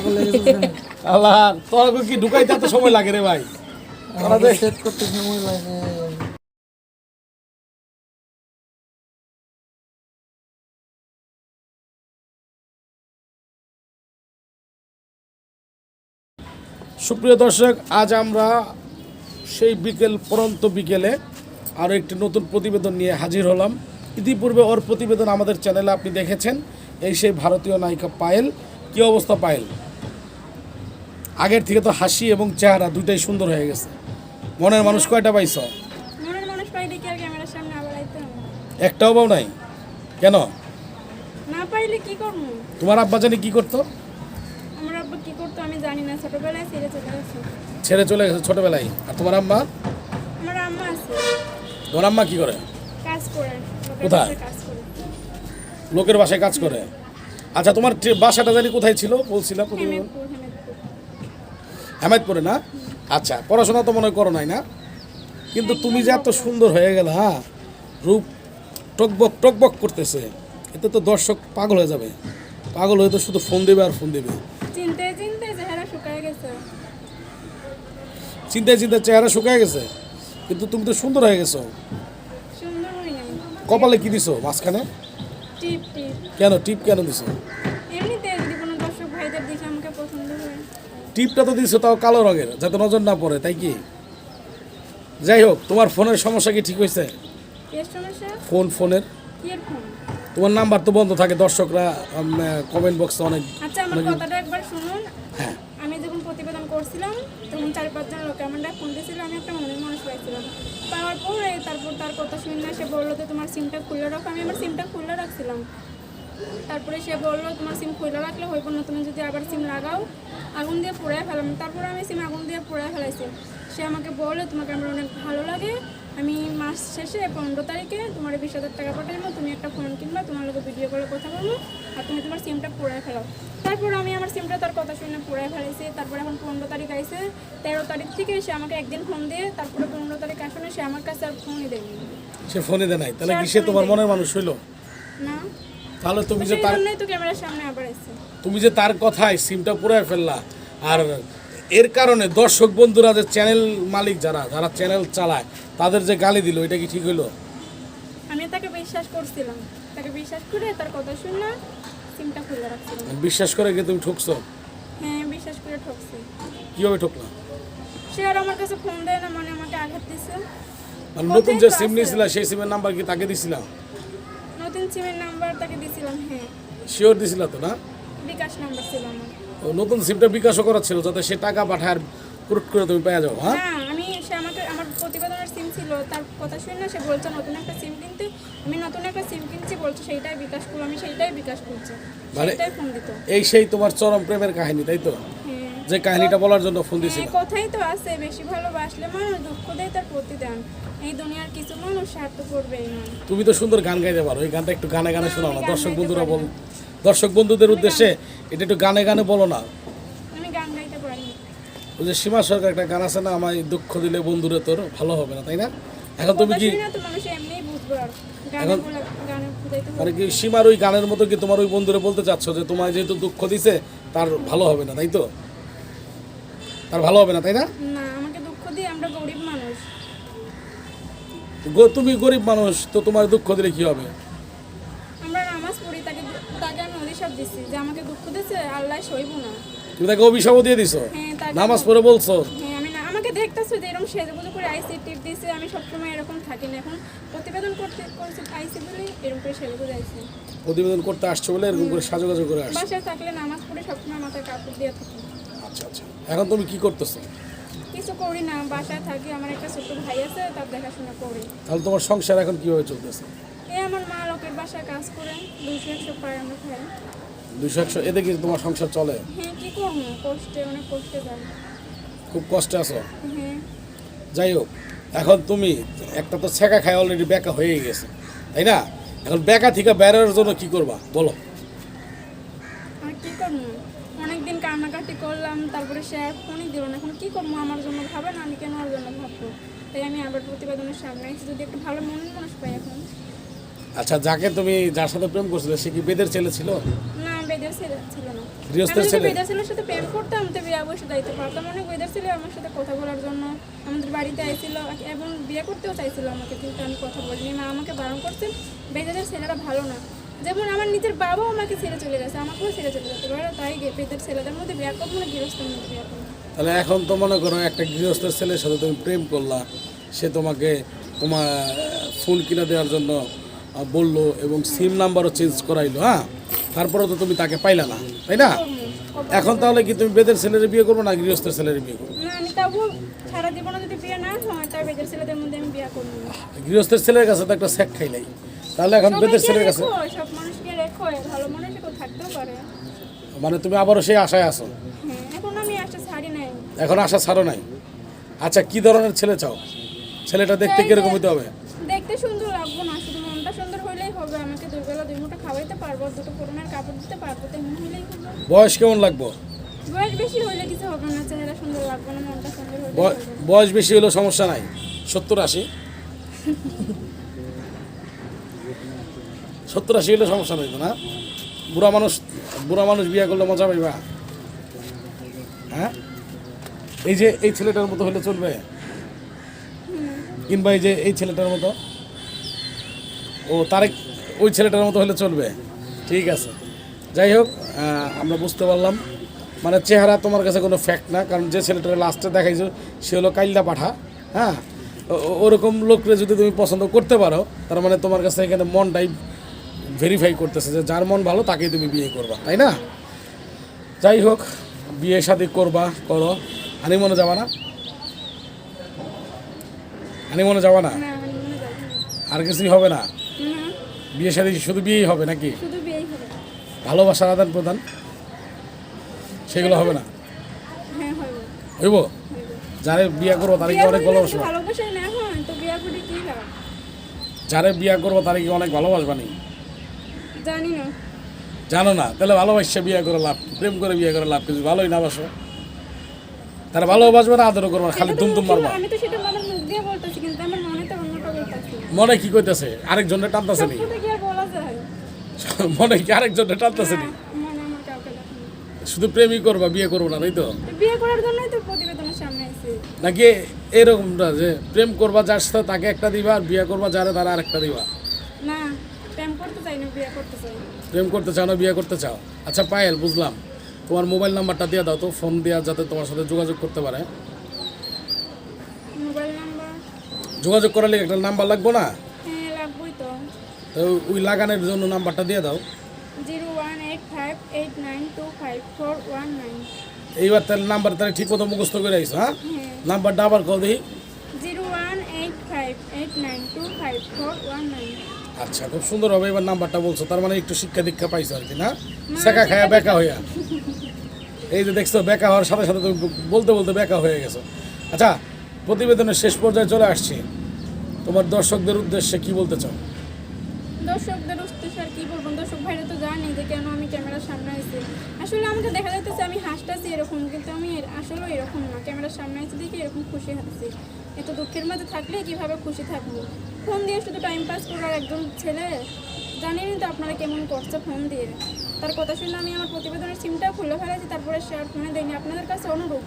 পাগল গেছে আল্লাহ তোর কি ঢুকাইতে এত সময় লাগে রে ভাই? সেট করতে সময় লাগে। সুপ্রিয় দর্শক আজ আমরা সেই বিকেল পরন্ত বিকেলে আরও একটি নতুন প্রতিবেদন নিয়ে হাজির হলাম। ইতিপূর্বে ওর প্রতিবেদন আমাদের চ্যানেলে আপনি দেখেছেন এই সেই ভারতীয় নায়িকা পায়েল। কী অবস্থা পায়েল? আগের থেকে তো হাসি এবং চেহারা দুটাই সুন্দর হয়ে গেছে। মনের মানুষ কয়টা পাইছ? একটাও পাও নাই? কেন? না পাইলে কি করব? তোমার আব্বা জানি কী করতো? আমার আব্বা কি করতো আমি জানি না ছোটবেলায় ছেড়ে চলে গেছে। ছেড়ে চলে গেছে ছোটোবেলায়। আর তোমার আম্মা? আমার আম্মা আছে। তোমার আম্মা কী করে? কাজ করে কোথায়? কাজ করে। লোকের বাসায় কাজ করে। আচ্ছা তোমার বাসাটা জানি কোথায় ছিল? বলছিলাম। হেমায়তপুরে না? আচ্ছা পড়াশোনা তো মনে করো নাই না। কিন্তু তুমি যে এত সুন্দর হয়ে গেল হ্যাঁ? রূপ টকবক টকবক করতেছে। এতে তো দর্শক পাগল হয়ে যাবে। পাগল হয়ে তো শুধু ফোন দেবে আর ফোন দেবে। চিনতে চিনতে চেহারা শুকায় গেছে। চিন্তায় চিন্তায় চেহারা শুকায় গেছে। কিন্তু তুমি তো সুন্দর হয়ে গেছো। কপালে কি দিছো? মাঝখানে? কেন? টিপ কেন দিছো? টিপটা তো দিছো তাও কালো রঙের যাতে নজর না পড়ে তাই কি? যাই হোক তোমার ফোনের সমস্যা কি ঠিক হয়েছে? ফোন ফোনের? তোমার নাম্বার তো বন্ধ থাকে দর্শকরা কমেন্ট বক্সে অনেক আচ্ছা আমার কথাটা একবার শুনুন। হ্যাঁ। আমি যখন প্রতিবেদন করছিলাম তখন চার পাঁচজন লোক আমার ফোন দিয়েছিল আমি একটা মনের মানুষ পাইছিলাম পাওয়ার পরে তারপর তার কথা শুনে সে বলল যে তোমার সিমটা খুলে রাখো আমি আমার সিমটা খুলে রাখছিলাম। তারপরে সে বলল তোমার সিম খুলে রাখলে হইব না তুমি যদি আবার সিম লাগাও। আগুন দিয়ে পোড়ায় ফেলাম। তারপরে আমি সিম আগুন দিয়ে পোড়ায় ফেলাইছি। সে আমাকে বলল তোমাকে আমার অনেক ভালো লাগে। আমি মাস শেষে পনেরো তারিখে তোমার বিশ হাজার টাকা পাঠাবো তুমি একটা ফোন কিনবা তোমার লোক ভিডিও করে কথা বলব আর তুমি তোমার সিমটা পোড়ায় ফেলাও। তারপর আমি আমার সিমটা তার কথা শুনে পোড়ায় ফেলাইছি। তারপর এখন পনেরো তারিখ আইসে তেরো তারিখ থেকে সে আমাকে একদিন ফোন দিয়ে তারপরে পনেরো তারিখ আসলে সে আমার কাছে আর ফোনই দেয়নি। সে ফোনে দেয় নাই। তাহলে সে কি সে তোমার মনের মানুষ হইল? না। তাহলে তুমি যে তার তো ক্যামেরার সামনে আবার তুমি যে তার কথায় সিমটা পুরাই ফেললা। আর এর কারণে দর্শক বন্ধুরা যে চ্যানেল মালিক যারা যারা চ্যানেল চালায় তাদের যে গালি দিল এটা কি ঠিক হলো আমি তাকে বিশ্বাস করছিলাম। তাকে বিশ্বাস করে তার কথা শুনে সিমটা খুলে রাখছিলাম। বিশ্বাস করে গিয়ে তুমি ঠকছো? হ্যাঁ বিশ্বাস করে ঠকছি। কীভাবে ঠকলা? সে আর আমার কাছে ফোন দেয় না মানে আমাকে আঘাত দিছে। নতুন যে সিম? নিয়েছিলা সেই সিমের নাম্বার কি তাকে দিছিলাম? সিমের নাম্বার তাকে দিছিলাম হ্যাঁ। শিওর দিছিলা তো না? বিকাশ নাম্বার ছিল আমার। ও নতুন সিমটা বিকাশও করা ছিল যাতে সে টাকা পাঠায় আর কুরুট করে তুমি পেয়ে যাও হ্যাঁ? না আমি সে আমাকে আমার প্রতিবেদনের সিম ছিল তার কথা শুনে সে বলছে নতুন একটা সিম কিনতে আমি নতুন একটা সিম কিনছি বলছে সেইটাই বিকাশ করব আমি সেইটাই বিকাশ করছি। মানে- সেইটাই ফোন দিত। এই সেই তোমার চরম প্রেমের কাহিনী তাই তো? হ্যাঁ যে কাহিনীটা বলার জন্য ফোন হ্যাঁ, কথাই তো আছে বেশি ভালোবাসলে মানুষ দুঃখ দেয় তার প্রতিদান। এই দুনিয়ার কিছু মানুষ স্বার্থ করবেই না। তুমি তো সুন্দর গান গাইতে পারো এই গানটা একটু গানে গানে শোনাও না। দর্শক বন্ধুরা বল দর্শক বন্ধুদের উদ্দেশ্যে এটা একটু গানে গানে বলো না। আমি গান গাইতে পারি ওই যে সীমা সরকার একটা গান আছে না আমায় দুঃখ দিলে বন্ধুরে তোর ভালো হবে না তাই না? এখন তুমি কি হবে মানে কি সীমার ওই গানের মতো কি তোমার ওই বন্ধুরে বলতে চাচ্ছ যে তোমায় যেহেতু দুঃখ দিছে তার ভালো হবে না তাই তো? তার ভালো হবে না তাই না? না আমাকে দুঃখ দিয়ে আমরা গরিব মানুষ। তুমি গরিব মানুষ তো তোমার দুঃখ দিলে কি হবে? আমরা নামাজ পড়ি তাকে তাকে আমি অভিশাপ দিচ্ছি যে আমাকে দুঃখ দিচ্ছে আল্লাহ সইব না। তুমি তাকে অভিশাপও দিয়ে দিছো? হ্যাঁ নামাজ পড়ে বলছো? হ্যাঁ আমি আমাকে দেখতেছো যে এরকম সেজে বুঝে করে আইসি টিপ দিয়েছে আমি সবসময় এরকম থাকি না। এখন প্রতিবেদন করতে করছি আইসি বলে এরকম করে সেজে বুঝে আইসি। প্রতিবেদন করতে আসছো বলে এরকম করে সাজুগাজু করে আসছো? বাসায় থাকলে নামাজ পড়ে সবসময় মাথায় কাপড় দিয়ে থাকি। আচ্ছা আচ্ছা। এখন তুমি কি করতেছো? কিছু করি না বাসায় থাকি। আমার একটা ছোট ভাই আছে তার দেখাশোনা করি। তাহলে তোমার সংসার এখন কীভাবে চলতেছে? আমার মা লোকের বাসায় কাজ করে দুশো একশো পায় আমরা খাই। দুশো একশো এতে কি তোমার সংসার চলে? হ্যাঁ কি করব? কষ্টে অনেক কষ্টে যাই খুব কষ্টে আছো? হ্যাঁ। যাই হোক এখন তুমি একটা তো ছেঁকা খায় অলরেডি বেকা হয়ে গেছে তাই না? এখন বেকা থেকে বেরোর জন্য কি করবা? বলো। কি করব অনেকদিন কান্নাকাটি করলাম তারপরে সে ফোনই দিল না। এখন কী করব আমার জন্য ভাবে না আমি কেন ওর জন্য ভাববো? তাই আমি আবার প্রতিবেদনের সামনে আছি যদি একটু ভালো মনের মানুষ পাই এখন। আচ্ছা যাকে তুমি যার সাথে প্রেম করছিলে সে কি বেদের ছেলে ছিল? না বেদের ছিল ছিল না। গৃহস্থের ছেলে? ওয়েদার ছেলের সাথে প্রেম করতাম তো বিয়ে বসে যাইতে পারতাম অনেক ওয়েদার ছিল আমার সাথে কথা বলার জন্য আমাদের বাড়িতে আইছিল এবং বিয়ে করতেও চাইছিল আমাকে কিন্তু আমি কথা বলিনি। মা আমাকে বারণ করছেন বেদেদের ছেলেরা ভালো না। যেমন আমার নিজের বাবাও আমাকে ছেড়ে চলে গেছে আমাকেও ছেড়ে চলে যেতে পারে তাই বেদের ছেলেদের মধ্যে বিয়ে করব না গৃহস্থের মধ্যে বিয়ে করব তাহলে এখন তো মনে করো একটা গৃহস্থের ছেলের সাথে তুমি প্রেম করলা সে তোমাকে তোমার ফোন কিনে দেওয়ার জন্য বলল এবং সিম নাম্বারও চেঞ্জ করাইলো হ্যাঁ? তারপরে তো তুমি তাকে পাইলা না তাই না? এখন তাহলে কি তুমি বেদের ছেলের বিয়ে করব না গৃহস্থের ছেলের বিয়ে করব? সারা জীবনে যদি বিয়ে না হয় তাই বেদের ছেলেদের মধ্যে আমি বিয়ে করব গৃহস্থের ছেলের কাছে তো একটা স্যাক খাইলাই। তাহলে এখন বেদের ছেলের কাছে সব মানুষকে রেখো ভালো মানুষ কেউ থাকতেও পারে। মানে তুমি আবারও সেই আশায় আছো? হ্যাঁ এখন আমি একটা শাড়ি নাই। এখন আশা ছাড়ো নাই? আচ্ছা কি ধরনের ছেলে চাও? ছেলেটা দেখতে কীরকম হতে হবে? দেখতে সুন্দর লাগবো না শুধু মনটা সুন্দর হইলেই হবে। আমাকে দুই মুঠো খাওয়াইতে পারব দুটো পুরোনের কাপড় দিতে পারব তেমন হইলেই হবে। বয়স কেমন লাগবো? বয়স বেশি হইলে কিছু হবে না চেহারা সুন্দর লাগবে না মনটা সুন্দর হইলে বয়স বেশি হলেও সমস্যা নাই। সত্তর আশি? সত্তর আশি হলে সমস্যা নাই তো না। বুড়া মানুষ বুড়া মানুষ বিয়ে করলে মজা পাইবা। হ্যাঁ? এই যে এই ছেলেটার মতো হলে চলবে? কিংবা এই যে এই ছেলেটার মতো? ও তারেক, ওই ছেলেটার মতো হলে চলবে। ঠিক আছে। যাই হোক আমরা বুঝতে পারলাম। মানে চেহারা তোমার কাছে কোনো ফ্যাক্ট না, কারণ যে ছেলেটার লাস্টে দেখাইছো, সে হলো কাইল্লা পাঠা। হ্যাঁ? ওরকম লোকরে যদি তুমি পছন্দ করতে পারো, তার মানে তোমার কাছে এখানে মনটাই ভেরিফাই করতেছে যে যার মন ভালো তাকেই তুমি বিয়ে করবা তাই না? যাই হোক বিয়ে শাদি করবা করো। হানি মনে যাবা না? হানি মনে যাবা না। আর কিছুই হবে না? বিয়ে শাদি শুধু বিয়েই হবে নাকি? ভালোবাসার আদান প্রদান? সেগুলো হবে না? হ্যাঁ হইব। যারে বিয়ে করব তারে কি অনেক ভালোবাসবা? যারে বিয়ে করব তারে কি অনেক ভালোবাসবা নি জানি না। জানো না তাহলে ভালোবাসছে বিয়ে করে লাভ প্রেম করে বিয়ে করে লাভ কিছু ভালোই না বাসো। তারা ভালোবাসবে না আদর করবা খালি দুমদুম মারবা। আমি তো সেটা আমার মুখ দিয়ে বলতেছি কিন্তু আমার মনে তো অন্যটা বলতেছি। মনে কি কইতেছে? আরেকজনের টানতেছে নি? মনে কি আরেকজনের টানতেছে নি। শুধু প্রেমই করবা বিয়ে করব না তাই তো? বিয়ে করার জন্যই তো প্রতিবেদনের সামনে এসে নাকি এরকমটা যে প্রেম করবা যার সাথে তাকে একটা দিবা আর বিয়ে করবা যারে তারা আরেকটা দিবা? প্রেম করতে চাও না বিয়ে করতে চাও? আচ্ছা পায়েল বুঝলাম। তোমার মোবাইল নাম্বারটা দিয়ে দাও তো ফোন দেওয়া যাতে তোমার সাথে যোগাযোগ করতে পারে। যোগাযোগ করার করালে একটা নাম্বার লাগবো না? হ্যাঁ তো। ওই লাগানোর জন্য নাম্বারটা দিয়ে দাও। এইবার তাহলে নাম্বার তাহলে ঠিক মতো মুখস্থ করে আইস হ্যাঁ? হ্যাঁ। নাম্বারটা আবার কল দিই। Zero one eight five eight nine two five four one nine. আচ্ছা খুব সুন্দর হবে এবার নাম্বারটা বলছো। তার মানে একটু শিক্ষা দীক্ষা পাইছো আর কি না? শেখা খায়া বেকা হইয়া। এই যে দেখছ বেকা হওয়ার সাথে সাথে তুমি বলতে বলতে বেকা হয়ে গেছো। আচ্ছা প্রতিবেদনের শেষ পর্যায়ে চলে আসছি। তোমার দর্শকদের উদ্দেশ্যে কি বলতে চাও? দর্শকদের উদ্দেশ্যে আর কি বলব? দর্শক ভাইরা তো জানি যে কেন আমি ক্যামেরার সামনে আছি আসলে আমাকে দেখা যাচ্ছে আমি হাসতেছি এরকম, কিন্তু আমি আসলে এরকম না। ক্যামেরার সামনে আছি দেখি এরকম খুশি হাসছি এত দুঃখের মধ্যে থাকলে কীভাবে খুশি থাকব? ফোন দিয়ে শুধু টাইম পাস করার একজন ছেলে জানেনই তো আপনারা কেমন করছে ফোন দিয়ে। তার কথা শুনে আমি আমার প্রতিবেদনের সিমটাও খুলে ফেলেছি, তারপরে সে আর ফোনে দেয়নি। আপনাদের কাছে অনুরোধ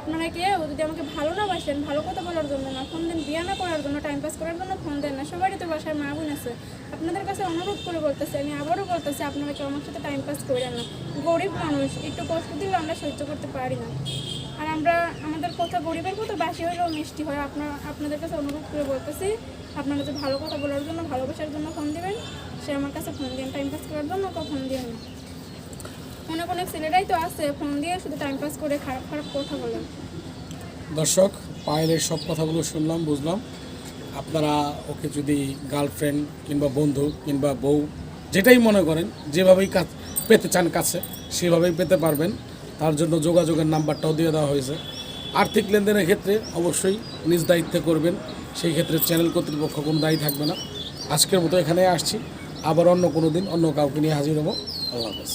আপনারা কেউ যদি আমাকে ভালো না বাসেন, ভালো কথা বলার জন্য না, ফোন দেন, বিয়ে না করার জন্য টাইম পাস করার জন্য ফোন দেন না, সবারই তো বাসায় মা বোন আছে। আপনাদের কাছে অনুরোধ করে বলতেছি, আমি আবারও বলতেছি, আপনারা কেউ আমার সাথে টাইম পাস করেন না। গরিব মানুষ, একটু কষ্ট দিলে আমরা সহ্য করতে পারি না। আর আমরা, আমাদের কথা গরিবের কথা বাসি হলেও মিষ্টি হয়। আপনার, আপনাদের কাছে অনুরোধ করে বলতেছি, আপনারা যে ভালো কথা বলার জন্য, ভালোবাসার জন্য ফোন দেবেন, সে আমার কাছে ফোন দেন টাইম পাস করার জন্য কেউ ফোন দিয়ে না। অনেক অনেক ছেলেরাই তো আছে, ফোন দিয়ে শুধু টাইম পাস করে খারাপ খারাপ কথা বলে দর্শক, পায়েলের সব কথাগুলো শুনলাম, বুঝলাম। আপনারা ওকে যদি গার্লফ্রেন্ড কিংবা বন্ধু কিংবা বউ, যেটাই মনে করেন, যেভাবেই কাজ পেতে চান কাছে, সেভাবেই পেতে পারবেন। তার জন্য যোগাযোগের নাম্বারটাও দিয়ে দেওয়া হয়েছে। আর্থিক লেনদেনের ক্ষেত্রে অবশ্যই নিজ দায়িত্বে করবেন। সেই ক্ষেত্রে চ্যানেল কর্তৃপক্ষ কোনো দায়ী থাকবে না। আজকের মতো এখানে আসছি। আবার অন্য কোনো দিন অন্য কাউকে নিয়ে হাজির হব। আল্লাহ হাফেজ।